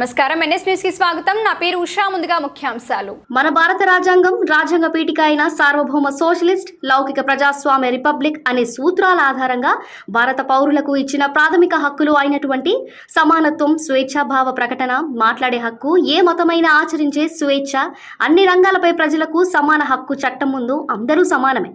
నమస్కారం. ఎన్ఎస్ న్యూస్కి స్వాగతం. నా పేరు ఉషా. ముందుగా ముఖ్యాంశాలు. మన భారత రాజ్యాంగం రాజ్యాంగ పీఠిక అయిన సార్వభౌమ సోషలిస్ట్ లౌకిక ప్రజాస్వామ్య రిపబ్లిక్ అనే సూత్రాల ఆధారంగా భారత పౌరులకు ఇచ్చిన ప్రాథమిక హక్కులు అయినటువంటి సమానత్వం స్వేచ్ఛాభావ ప్రకటన మాట్లాడే హక్కు ఏ మతమైనా ఆచరించే స్వేచ్ఛ అన్ని రంగాలపై ప్రజలకు సమాన హక్కు చట్టం ముందు అందరూ సమానమే.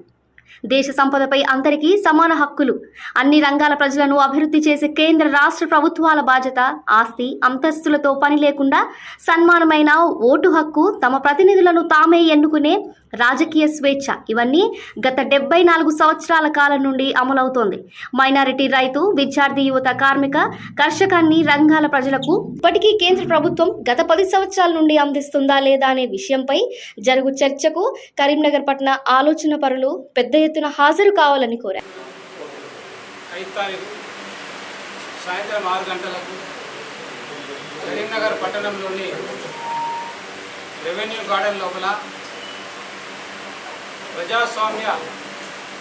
దేశ సంపదపై అందరికీ సమాన హక్కులు. అన్ని రంగాల ప్రజలను అభివృద్ధి చేసే కేంద్ర రాష్ట్ర ప్రభుత్వాల బాధ్యత ఆస్తి అంతస్తులతో పని లేకుండా సన్మానమైన ఓటు హక్కు తమ ప్రతినిధులను తామే ఎన్నుకునే రాజకీయ స్వేచ్ఛ. ఇవన్నీ గత డెబ్బై నాలుగు సంవత్సరాల కాలం నుండి అమలవుతోంది. మైనారిటీ రైతు విద్యార్థి యువత కార్మిక కర్షక అన్ని రంగాల ప్రజలకు ఇప్పటికీ కేంద్ర ప్రభుత్వం గత పది సంవత్సరాల నుండి అందిస్తుందా లేదా అనే విషయంపై జరుగు చర్చకు కరీంనగర్ పట్టణ ఆలోచన పరులు పెద్ద ఎత్తున హాజరు కావాలని కోరారు. సాయంత్రం ఆరు గంటలకు కరీంనగర్ పట్టణంలోని రెవెన్యూ గార్డెన్ లోపల ప్రజాస్వామ్య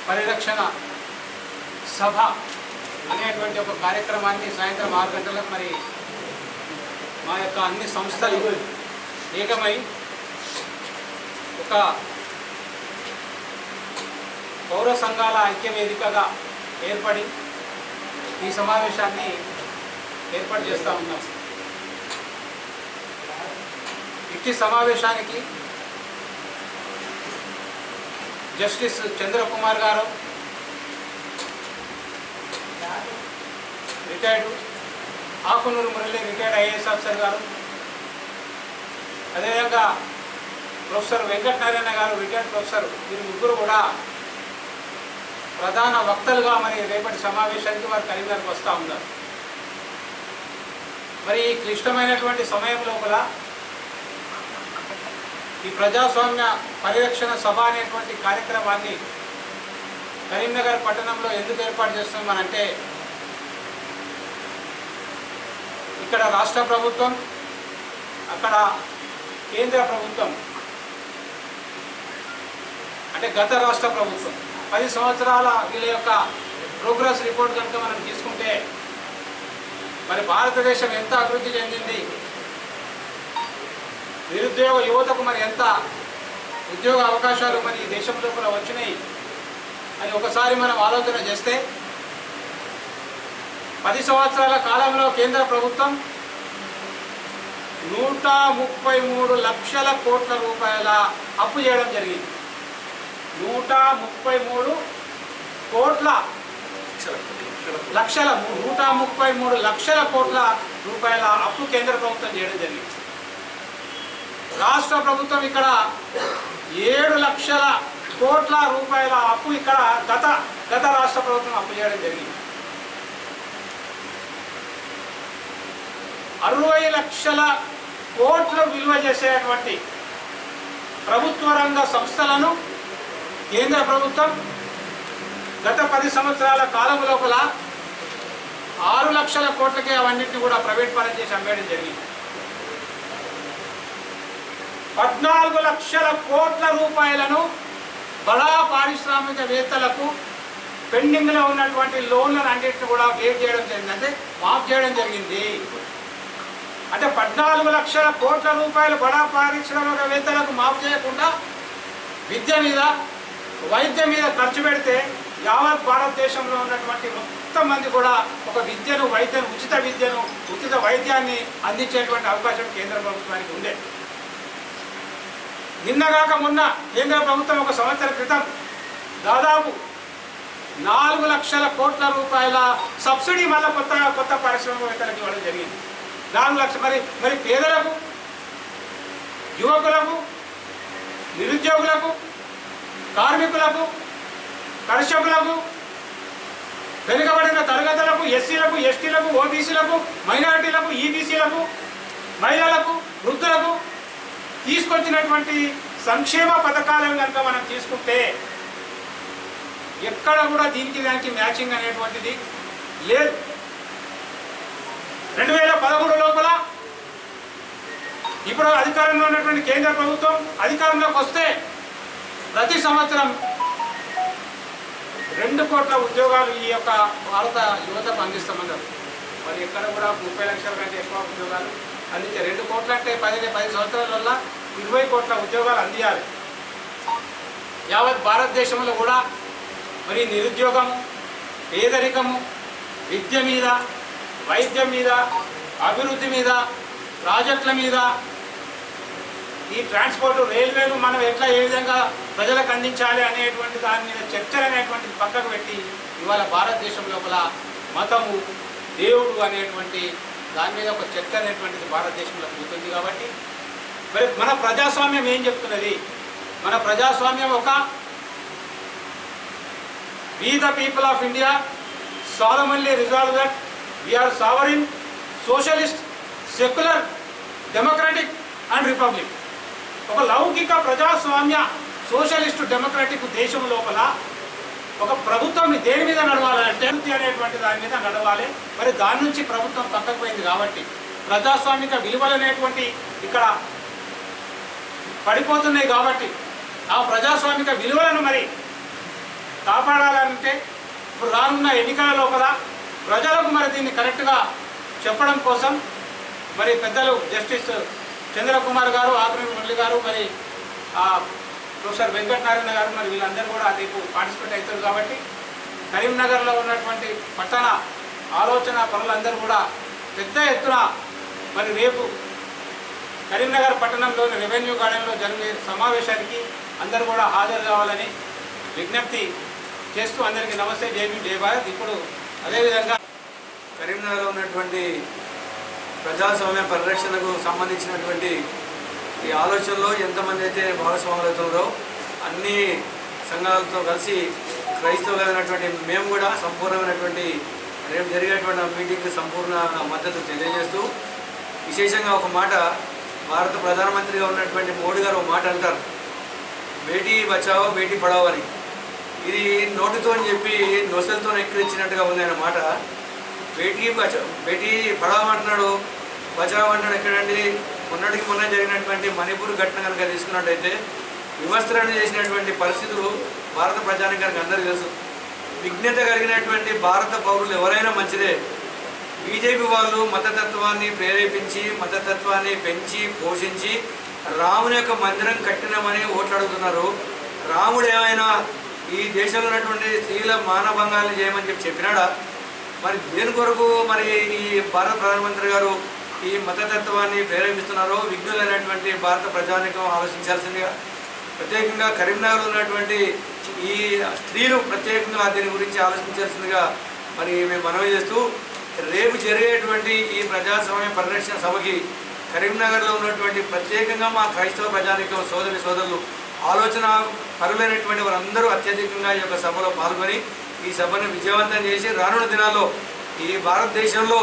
పరిరక్షణ సభ అనేటువంటి ఒక కార్యక్రమాన్ని సాయంత్రం ఆరు గంటలకు మరి మా యొక్క అన్ని సంస్థలు ఏకమై ఒక పౌర సంఘాల ఐక్య వేదికగా ఏర్పడి ఈ సమావేశాన్ని ఏర్పాటు చేస్తూ ఉన్నాం. ఇట్టి సమావేశానికి జస్టిస్ చంద్రకుమార్ గారు retired Akunuri Murali retired IAS officer గారు అదేవిధంగా ప్రొఫెసర్ వెంకటనారాయణ గారు రిటైర్డ్ ప్రొఫెసర్ వీరు ముగ్గురు కూడా ప్రధాన వక్తలుగా మరి రేపటి సమావేశానికి వారు కరీంనగర్కి వస్తూ ఉన్నారు. మరి ఈ క్లిష్టమైనటువంటి సమయం లోపల ఈ ప్రజాస్వామ్య పరిరక్షణ సభ అనేటువంటి కార్యక్రమాన్ని కరీంనగర్ పట్టణంలో ఎందుకు ఏర్పాటు చేస్తున్నామనంటే ఇక్కడ రాష్ట్ర ప్రభుత్వం అక్కడ కేంద్ర ప్రభుత్వం అంటే గత రాష్ట్ర ప్రభుత్వం పది సంవత్సరాల వీళ్ళ యొక్క ప్రోగ్రెస్ రిపోర్ట్ కనుక మనం తీసుకుంటే మరి భారతదేశం ఎంత అభివృద్ధి చెందింది? నిరుద్యోగ యువతకు మరి ఎంత ఉద్యోగ అవకాశాలు మరి ఈ దేశంలో కూడా వచ్చినాయి అని ఒకసారి మనం ఆలోచన చేస్తే పది సంవత్సరాల కాలంలో కేంద్ర ప్రభుత్వం నూట ముప్పై మూడు లక్షల కోట్ల రూపాయల అప్పు చేయడం జరిగింది. నూట ముప్పై మూడు కోట్ల లక్షల నూట ముప్పై మూడు లక్షల కోట్ల రూపాయల అప్పు కేంద్ర ప్రభుత్వం చేయడం జరిగింది. రాష్ట్ర ప్రభుత్వం ఇక్కడ ఏడు లక్షల కోట్ల రూపాయల అప్పు ఇక్కడ గత గత రాష్ట్ర ప్రభుత్వం అప్పు చేయడం జరిగింది. అరవై లక్షల కోట్ల విలువ చేసేటువంటి ప్రభుత్వ రంగ సంస్థలను కేంద్ర ప్రభుత్వం గత పది సంవత్సరాల కాలం లోపల ఆరు లక్షల కోట్లకే అవన్నింటినీ కూడా ప్రైవేట్ పరం చేసి అమ్మేయడం జరిగింది. పద్నాలుగు లక్షల కోట్ల రూపాయలను బడా పారిశ్రామికవేత్తలకు పెండింగ్లో ఉన్నటువంటి లోన్లను అన్నింటిని కూడా వేవ్ చేయడం జరిగింది. అంటే మాఫ్ చేయడం జరిగింది. అంటే పద్నాలుగు లక్షల కోట్ల రూపాయలు బడా పారిశ్రామికవేత్తలకు మాఫ్ చేయకుండా విద్య మీద వైద్యం మీద ఖర్చు పెడితే యావత్ భారతదేశంలో ఉన్నటువంటి మొత్తం మంది కూడా ఒక విద్యను వైద్యను ఉచిత విద్యను ఉచిత వైద్యాన్ని అందించేటువంటి అవకాశం కేంద్ర ప్రభుత్వానికి ఉండే నిన్నగాక మొన్న కేంద్ర ప్రభుత్వం ఒక సంవత్సర క్రితం దాదాపు నాలుగు లక్షల కోట్ల రూపాయల సబ్సిడీ మళ్ళీ కొత్త కొత్త పారిశ్రామికవేత్తలకు ఇవ్వడం జరిగింది. నాలుగు లక్షలు మరి మరి పేదలకు యువకులకు నిరుద్యోగులకు కార్మికులకు కర్షకులకు వెనుకబడిన తరగతులకు ఎస్సీలకు ఎస్టీలకు ఓబీసీలకు మైనారిటీలకు ఈబీసీలకు మహిళలకు వృద్ధులకు తీసుకొచ్చినటువంటి సంక్షేమ పథకాలను కనుక మనం తీసుకుంటే ఎక్కడ కూడా దీనికి దానికి మ్యాచింగ్ అనేటువంటిది లేదు. రెండు వేల పదమూడు లోపల ఇప్పుడు అధికారంలో ఉన్నటువంటి కేంద్ర ప్రభుత్వం అధికారంలోకి వస్తే ప్రతి సంవత్సరం రెండు కోట్ల ఉద్యోగాలు ఈ యొక్క భారత యువతకు అందిస్తామన్నారు. మరి ఎక్కడ కూడా ముప్పై లక్షల కంటే ఎక్కువ ఉద్యోగాలు అందించే రెండు కోట్ల అంటే పది పది సంవత్సరాల ఇరవై కోట్ల ఉద్యోగాలు అందియాలి. యావత్ భారతదేశంలో కూడా మరి నిరుద్యోగం పేదరికము విద్య మీద వైద్యం మీద అభివృద్ధి మీద ప్రాజెక్టుల మీద ఈ ట్రాన్స్పోర్ట్ రైల్వేలు మనం ఎట్లా ఏ విధంగా ప్రజలకు అందించాలి అనేటువంటి దాని మీద చర్చలు అనేటువంటిది పక్కకు పెట్టి ఇవాళ భారతదేశం లోపల మతము దేవుడు అనేటువంటి దాని మీద ఒక చర్చ అనేటువంటిది భారతదేశంలో జరుగుతుంది కాబట్టి మరి మన ప్రజాస్వామ్యం ఏం చెప్తున్నది మన ప్రజాస్వామ్యం ఒక we the people of India solemnly resolve that we are sovereign socialist secular democratic and republic. ఒక లౌకిక ప్రజాస్వామ్య సోషలిస్టు డెమోక్రటిక్ దేశం లోపల ఒక ప్రభుత్వం దేని మీద నడవాలంటే అభివృద్ధి అనేటువంటి దాని మీద నడవాలి. మరి దాని నుంచి ప్రభుత్వం తగ్గకపోయింది కాబట్టి ప్రజాస్వామిక విలువలు అనేటువంటి ఇక్కడ పడిపోతున్నాయి కాబట్టి ఆ ప్రజాస్వామిక విలువలను మరి కాపాడాలంటే ఇప్పుడు రానున్న ఎన్నికల లోపల ప్రజలకు మరి దీన్ని కరెక్ట్గా చెప్పడం కోసం మరి పెద్దలు జస్టిస్ చంద్రకుమార్ గారు ఆకుని మురళి గారు మరి ఆ, ప్రొఫెసర్ వెంకటనారాయణ గారు మరి వీళ్ళందరూ కూడా రేపు పార్టిసిపేట్ అవుతారు కాబట్టి కరీంనగర్లో ఉన్నటువంటి పట్టణ ఆలోచన పనులందరూ కూడా పెద్ద ఎత్తున మరి రేపు కరీంనగర్ పట్టణంలోని రెవెన్యూ గార్డెన్లో జరిగే సమావేశానికి అందరూ కూడా హాజరు కావాలని విజ్ఞప్తి చేస్తూ అందరికీ నమస్తే జేబీ జై భారత్. ఇప్పుడు అదేవిధంగా కరీంనగర్లో ఉన్నటువంటి ప్రజాస్వామ్య పరిరక్షణకు సంబంధించినటువంటి ఈ ఆలోచనలో ఎంతమంది అయితే భాగస్వాములు అవుతున్నారో అన్ని సంఘాలతో కలిసి క్రైస్తవులైనటువంటి మేము కూడా సంపూర్ణమైనటువంటి రేపు జరిగేటువంటి మీటింగ్కి సంపూర్ణ మద్దతు తెలియజేస్తూ విశేషంగా ఒక మాట భారత ప్రధానమంత్రిగా ఉన్నటువంటి మోడీ గారు ఒక మాట అంటారు. బేటీ బచావో బేటీ పడావో అని. ఇది నోటితో అని చెప్పి నొసలతో ఎక్కిరించినట్టుగా ఉంది అన్నమాట మాట. బేటీ బచ బేటీ పడావ్ అంటున్నాడు. బచావ్ అంటున్నాడు ఎక్కడండి? మొన్నటికి మొన్న జరిగినటువంటి మణిపూర్ ఘటన కనుక తీసుకున్నట్టయితే వివస్త్రణ చేసినటువంటి పరిస్థితులు భారత ప్రజానికానికి అందరికీ తెలుసు. విజ్ఞత కలిగినటువంటి భారత పౌరులు ఎవరైనా మంచిదే. బీజేపీ వాళ్ళు మతతత్వాన్ని ప్రేరేపించి మతతత్వాన్ని పెంచి పోషించి రాముని యొక్క మందిరం కట్టినామని ఓట్లాడుతున్నారు రాముడు ఏమైనా ఈ దేశంలో ఉన్నటువంటి స్త్రీల మానభంగాలను చేయమని చెప్పి చెప్పినాడా? మరి దేని కొరకు మరి ఈ భారత ప్రధానమంత్రి గారు ఈ మతతత్వాన్ని ప్రేరేపిస్తున్నారో విఘ్నులైనటువంటి భారత ప్రజానికం ఆలోచించాల్సిందిగా ప్రత్యేకంగా కరీంనగర్లో ఉన్నటువంటి ఈ స్త్రీలు ప్రత్యేకంగా దీని గురించి ఆలోచించాల్సిందిగా మరి మేము మనవి చేస్తూ రేపు జరిగేటువంటి ఈ ప్రజాస్వామ్య పరిరక్షణ సభకి కరీంనగర్లో ఉన్నటువంటి ప్రత్యేకంగా మా క్రైస్తవ ప్రజానికం సోదరి సోదరులు ఆలోచన పరులైనటువంటి వారందరూ అత్యధికంగా ఈ యొక్క సభలో పాల్గొని ఈ సభను విజయవంతం చేసి రానున్న దినాల్లో ఈ భారతదేశంలో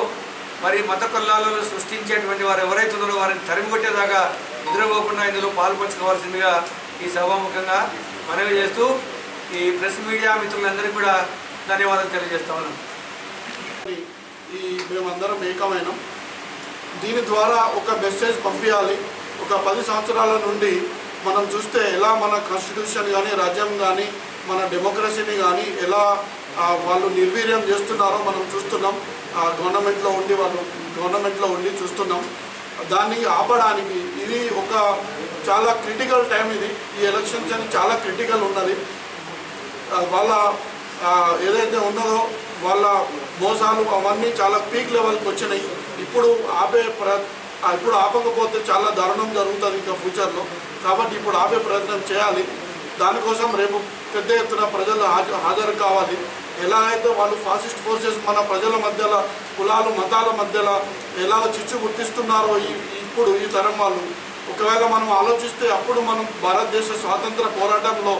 మరి మత కొల్లాలను సృష్టించేటువంటి వారు ఎవరైతే ఉన్నారో వారిని తరిమికొట్టేదాకా నిద్రపోకుండా ఇందులో పాల్పంచుకోవాల్సిందిగా ఈ సభాముఖంగా మనవి చేస్తూ ఈ ప్రెస్ మీడియా మిత్రులందరికీ కూడా ధన్యవాదాలు తెలియజేస్తా ఉన్నాను ఈ మేమందరం ఏకమైనం. దీని ద్వారా ఒక మెసేజ్ పంపించాలి ఒక పది సంవత్సరాల నుండి మనం చూస్తే ఎలా మన కాన్స్టిట్యూషన్ కానీ రాజ్యాంగం కానీ మన డెమోక్రసీని కానీ ఎలా వాళ్ళు నిర్వీర్యం చేస్తున్నారో మనం చూస్తున్నాం. ఆ, గవర్నమెంట్లో ఉండి వాళ్ళు గవర్నమెంట్లో ఉండి చూస్తున్నాం. దాన్ని ఆపడానికి ఇది ఒక చాలా క్రిటికల్ టైం ఇది. ఈ ఎలక్షన్స్ అని చాలా క్రిటికల్ ఉన్నది. వాళ్ళ ఏదైతే ఉన్నదో వాళ్ళ మోసాలు అవన్నీ చాలా పీక్ లెవెల్కి వచ్చినాయి. ఇప్పుడు ఆపే ప్ర ఇప్పుడు ఆపకపోతే చాలా దారుణం జరుగుతుంది ఇంకా ఫ్యూచర్లో. కాబట్టి ఇప్పుడు ఆపే ప్రయత్నం చేయాలి. దానికోసం రేపు పెద్ద ఎత్తున ప్రజలు హాజరు కావాలి. ఎలా అయితే వాళ్ళు ఫాసిస్ట్ ఫోర్సెస్ మన ప్రజల మధ్యలో కులాలు మతాల మధ్యలో ఎలా చిచ్చు గుర్తిస్తున్నారో ఇప్పుడు ఈ తరం వాళ్ళు. ఒకవేళ మనం ఆలోచిస్తే అప్పుడు మనం భారతదేశ స్వాతంత్ర పోరాటంలో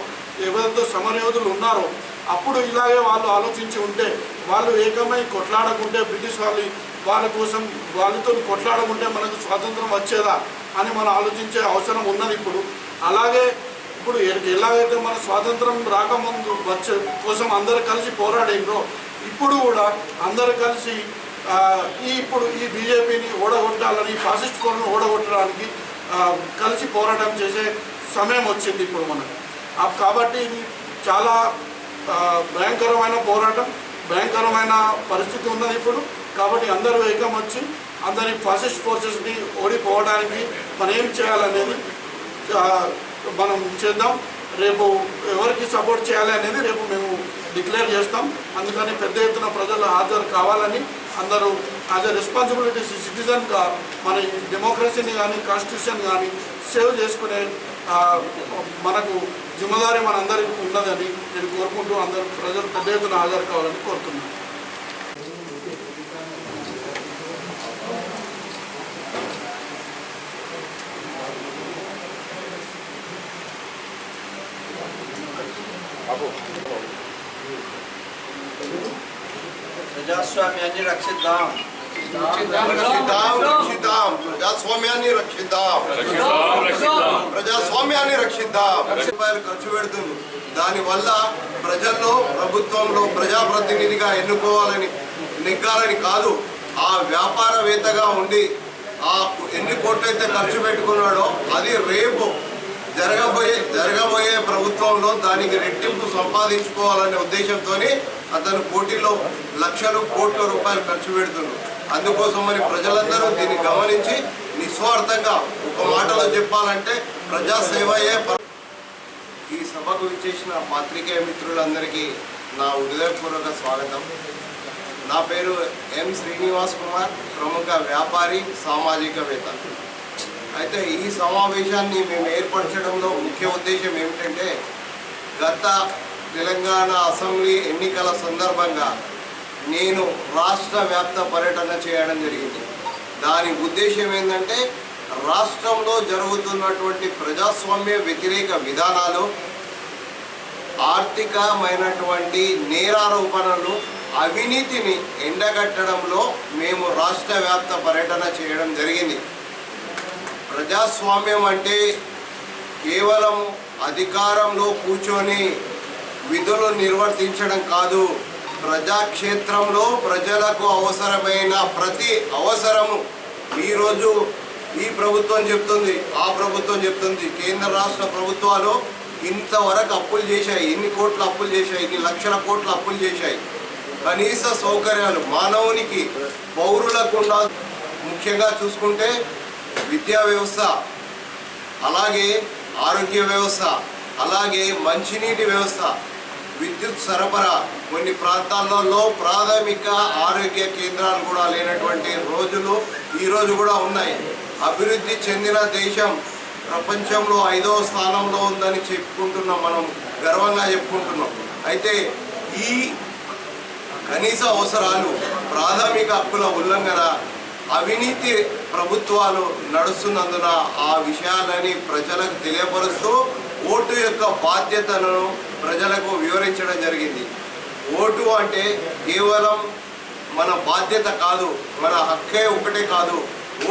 ఎవరితో సమరయోధులు ఉన్నారో అప్పుడు ఇలాగే వాళ్ళు ఆలోచించి ఉంటే వాళ్ళు ఏకమై కొట్లాడకుంటే బ్రిటిష్ వాళ్ళు వాళ్ళ కోసం వాళ్ళతో కొట్లాడకుంటే మనకు స్వాతంత్రం వచ్చేదా అని మనం ఆలోచించే అవసరం ఉన్నది ఇప్పుడు. అలాగే ఇప్పుడు ఎలాగైతే మన స్వాతంత్రం రాకముందు వచ్చే కోసం అందరు కలిసి పోరాడిండ్రో ఇప్పుడు కూడా అందరు కలిసి ఈ ఇప్పుడు ఈ బీజేపీని ఓడగొట్టాలని ఫాసిస్ట్ కోర్ను ఓడగొట్టడానికి కలిసి పోరాటం చేసే సమయం వచ్చింది ఇప్పుడు మనకు. కాబట్టి చాలా భయంకరమైన పోరాటం భయంకరమైన పరిస్థితి ఉన్నది ఇప్పుడు. కాబట్టి అందరూ ఏకం వచ్చి అందరి ఫాసిస్ట్ ఫోర్సెస్ని ఓడిపోవడానికి మనం ఏం చేయాలనేది మనం చేద్దాం. రేపు ఎవరికి సపోర్ట్ చేయాలి అనేది రేపు మేము డిక్లేర్ చేస్తాం. అందుకని పెద్ద ఎత్తున ప్రజలు హాజరు కావాలని అందరూ యాజ్ అ రెస్పాన్సిబిలిటీ సిటిజన్గా మన డెమోక్రసీని కానీ కాన్స్టిట్యూషన్ కానీ సేవ్ చేసుకునే మనకు జిమ్మదారి మనందరికీ ఉన్నదని నేను కోరుకుంటూ అందరూ ప్రజలు పెద్ద ఎత్తున హాజరు కావాలని కోరుతున్నాను. ప్రజాస్వామ్యాన్ని రక్షిద్దాం. రక్షిద్దాం ప్రజాస్వామ్యాన్ని రక్షిద్దాం. ప్రజాస్వామ్యాన్ని రక్షిద్దాం. రూపాయలు ఖర్చు పెడుతుంది. దానివల్ల ప్రజల్లో ప్రభుత్వంలో ప్రజాప్రతినిధిగా ఎన్నుకోవాలని నెగ్గాలని కాదు ఆ వ్యాపారవేత్తగా ఉండి ఆ ఎన్ని కోట్లయితే ఖర్చు పెట్టుకున్నాడో అది రేపు జరగబోయే జరగబోయే ప్రభుత్వంలో దానికి రెట్టింపు సంపాదించుకోవాలనే ఉద్దేశంతో అతను పోటీలో లక్షలు కోట్ల రూపాయలు ఖర్చు పెడుతున్నాడు. అందుకోసం మరి ప్రజలందరూ దీన్ని గమనించి నిస్వార్థంగా ఒక మాటలో చెప్పాలంటే ప్రజాసేవయే ఈ సభకు విచ్చేసిన పాత్రికేయ మిత్రులందరికీ నా హృదయపూర్వక స్వాగతం. నా పేరు ఎం శ్రీనివాస్ కుమార్ ప్రముఖ వ్యాపారి సామాజికవేత్త. అయితే ఈ సమావేశాన్ని మేము ఏర్పరచడంలో ముఖ్య ఉద్దేశం ఏమిటంటే గత తెలంగాణ అసెంబ్లీ ఎన్నికల సందర్భంగా నేను రాష్ట్ర వ్యాప్త పర్యటన చేయడం జరిగింది. దాని ఉద్దేశం ఏంటంటే రాష్ట్రంలో జరుగుతున్నటువంటి ప్రజాస్వామ్య వ్యతిరేక విధానాలు ఆర్థికమైనటువంటి నేరారోపణలు అవినీతిని ఎండగట్టడంలో మేము రాష్ట్ర వ్యాప్త పర్యటన చేయడం జరిగింది. ప్రజాస్వామ్యం అంటే కేవలం అధికారంలో కూర్చొని విధులు నిర్వర్తించడం కాదు. ప్రజాక్షేత్రంలో ప్రజలకు అవసరమైన ప్రతి అవసరము ఈరోజు ఈ ప్రభుత్వం చెప్తుంది ఆ ప్రభుత్వం చెప్తుంది. కేంద్ర రాష్ట్ర ప్రభుత్వాలు ఇంతవరకు అప్పులు చేశాయి. ఎన్ని కోట్లు అప్పులు చేశాయి? ఇన్ని లక్షల కోట్లు అప్పులు చేశాయి? కనీస సౌకర్యాలు మానవునికి పౌరులకు ముఖ్యంగా చూసుకుంటే విద్యా వ్యవస్థ అలాగే ఆరోగ్య వ్యవస్థ అలాగే మంచినీటి వ్యవస్థ విద్యుత్ సరఫరా. కొన్ని ప్రాంతాలలో ప్రాథమిక ఆరోగ్య కేంద్రాలు కూడా లేనటువంటి రోజులు ఈరోజు కూడా ఉన్నాయి. అభివృద్ధి చెందిన దేశం ప్రపంచంలో ఐదవ స్థానంలో ఉందని చెప్పుకుంటున్నాం మనం గర్వంగా చెప్పుకుంటున్నాం. అయితే ఈ కనీస అవసరాలు ప్రాథమిక హక్కుల ఉల్లంఘన అవినీతి ప్రభుత్వాలు నడుస్తున్నందున ఆ విషయాలని ప్రజలకు తెలియపరుస్తూ ఓటు యొక్క బాధ్యతలను ప్రజలకు వివరించడం జరిగింది. ఓటు అంటే కేవలం మన బాధ్యత కాదు మన హక్కే ఒకటే కాదు.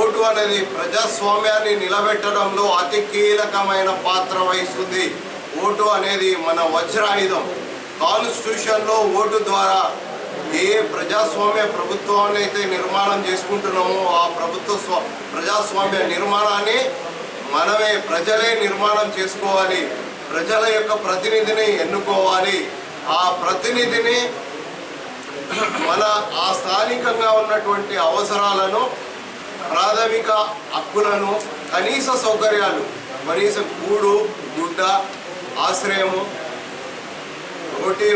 ఓటు అనేది ప్రజాస్వామ్యాన్ని నిలబెట్టడంలో అతి కీలకమైన పాత్ర వహిస్తుంది. ఓటు అనేది మన వజ్రాయుధం. కాన్స్టిట్యూషన్లో ఓటు ద్వారా ఏ ప్రజాస్వామ్య ప్రభుత్వాన్ని అయితే నిర్మాణం చేసుకుంటున్నామో ఆ ప్రభుత్వ ప్రజాస్వామ్య నిర్మాణాన్ని మనమే ప్రజలే నిర్మాణం చేసుకోవాలి. ప్రజల యొక్క ప్రతినిధిని ఎన్నుకోవాలి. ఆ ప్రతినిధిని మన ఆ స్థానికంగా ఉన్నటువంటి అవసరాలను ప్రాథమిక హక్కులను కనీస సౌకర్యాలు కనీస కూడు గుడ్డ ఆశ్రయము రోటీ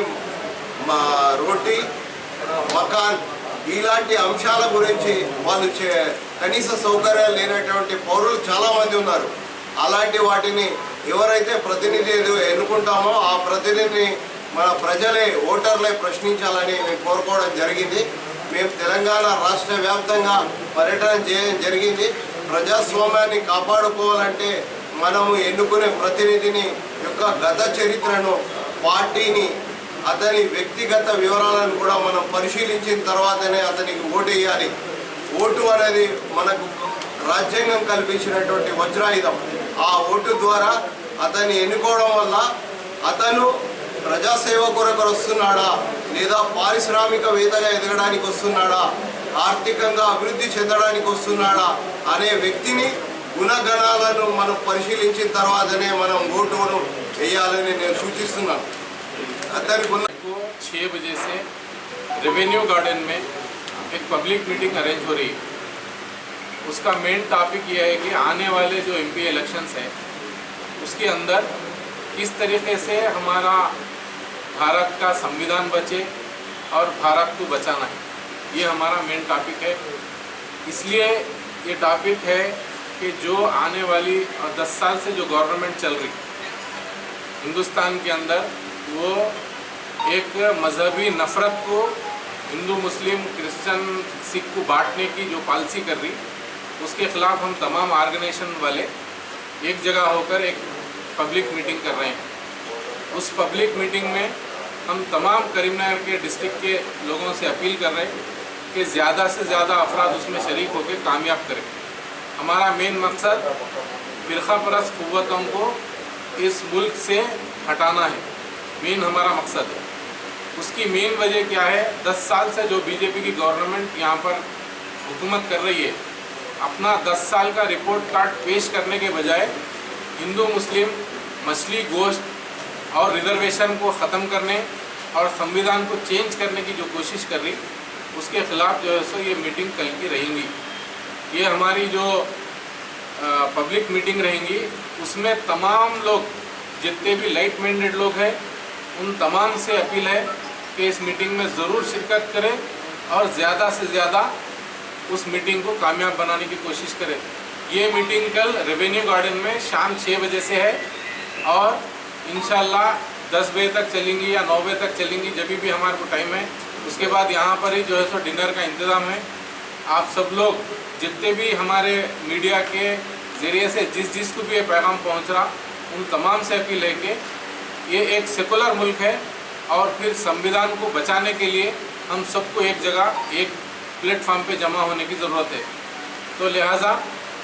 మా రోటీ మకాన్ ఇలాంటి అంశాల గురించి వాళ్ళు చే కనీస సౌకర్యాలు లేనటువంటి పౌరులు చాలామంది ఉన్నారు. అలాంటి వాటిని ఎవరైతే ప్రతినిధి ఎన్నుకుంటామో ఆ ప్రతినిధిని మన ప్రజలే ఓటర్లే ప్రశ్నించాలని మేము కోరుకోవడం జరిగింది. మేము తెలంగాణ రాష్ట్ర వ్యాప్తంగా పర్యటన చేయడం జరిగింది. ప్రజాస్వామ్యాన్ని కాపాడుకోవాలంటే మనము ఎన్నుకునే ప్రతినిధిని యొక్క గత చరిత్రను పార్టీని అతని వ్యక్తిగత వివరాలను కూడా మనం పరిశీలించిన తర్వాతనే అతనికి ఓటు వేయాలి. ఓటు అనేది మనకు రాజ్యాంగం కల్పించినటువంటి వజ్రాయుధం. ఆ ఓటు ద్వారా అతన్ని ఎన్నుకోవడం వల్ల అతను ప్రజాసేవ కొరకు వస్తున్నాడా? లేదా పారిశ్రామికవేత్తగా ఎదగడానికి వస్తున్నాడా? ఆర్థికంగా అభివృద్ధి చెందడానికి వస్తున్నాడా? అనే వ్యక్తిని గుణగణాలను మనం పరిశీలించిన తర్వాతనే మనం ఓటును వేయాలని నేను సూచిస్తున్నాను. अदर को छः बजे से रेवेन्यू गार्डन में एक पब्लिक मीटिंग अरेंज हो रही है। उसका मेन टॉपिक यह है कि आने वाले जो एम पी इलेक्शंस हैं, उसके अंदर किस तरीके से हमारा भारत का संविधान बचे और भारत को बचाना है, ये हमारा मेन टॉपिक है। इसलिए ये टॉपिक है कि जो आने वाली दस साल से जो गवर्नमेंट चल रही हिंदुस्तान के अंदर वो एक मजहबी नफ़रत को हिंदू, मुस्लिम, क्रिश्चियन सिख को बांटने की जो पॉलिसी कर रही, उसके खिलाफ हम तमाम ऑर्गेनाइजेशन वाले एक जगह होकर एक पब्लिक मीटिंग कर रहे हैं। उस पब्लिक मीटिंग में हम तमाम करीमनगर के डिस्ट्रिक्ट के लोगों से अपील कर रहे हैं कि ज़्यादा से ज़्यादा अफराद उसमें शरीक होकर कामयाब करें। हमारा मेन मकसद फ़िरका परस्त क़वतों को इस मुल्क से हटाना है। मेन हमारा मकसद है। उसकी मेन वजह क्या है? 10 साल से जो बीजेपी की गवर्नमेंट यहाँ पर हुकूमत कर रही है, अपना 10 साल का रिपोर्ट कार्ड पेश करने के बजाय हिंदू, मुस्लिम, मछली, गोश्त और रिजर्वेशन को ख़त्म करने और संविधान को चेंज करने की जो कोशिश कर रही, उसके खिलाफ जो है सो ये मीटिंग कल की रहेंगी। ये हमारी जो पब्लिक मीटिंग रहेंगी, उसमें तमाम लोग, जितने भी लाइट माइंडेड लोग हैं उन तमाम से अपील है कि इस मीटिंग में ज़रूर शिरकत करें और ज़्यादा से ज़्यादा उस मीटिंग को कामयाब बनाने की कोशिश करें। ये मीटिंग कल रेवेन्यू गार्डन में शाम छः बजे से है और इन दस बजे तक चलेंगी या नौ बजे तक चलेंगी, जब भी हमारे को टाइम है। उसके बाद यहाँ पर ही जो है सो डिनर का इंतज़ाम है। आप सब लोग जितने भी हमारे मीडिया के ज़रिए से जिस जिस को भी ये पैगाम पहुँच रहा, उन तमाम से अपील है कि ये एक सेकुलर मुल्क है और फिर संविधान को बचाने के लिए हम सबको एक जगह, एक प्लेटफॉर्म पे जमा होने की ज़रूरत है। तो लिहाजा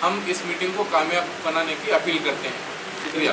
हम इस मीटिंग को कामयाब बनाने की अपील करते हैं। शुक्रिया।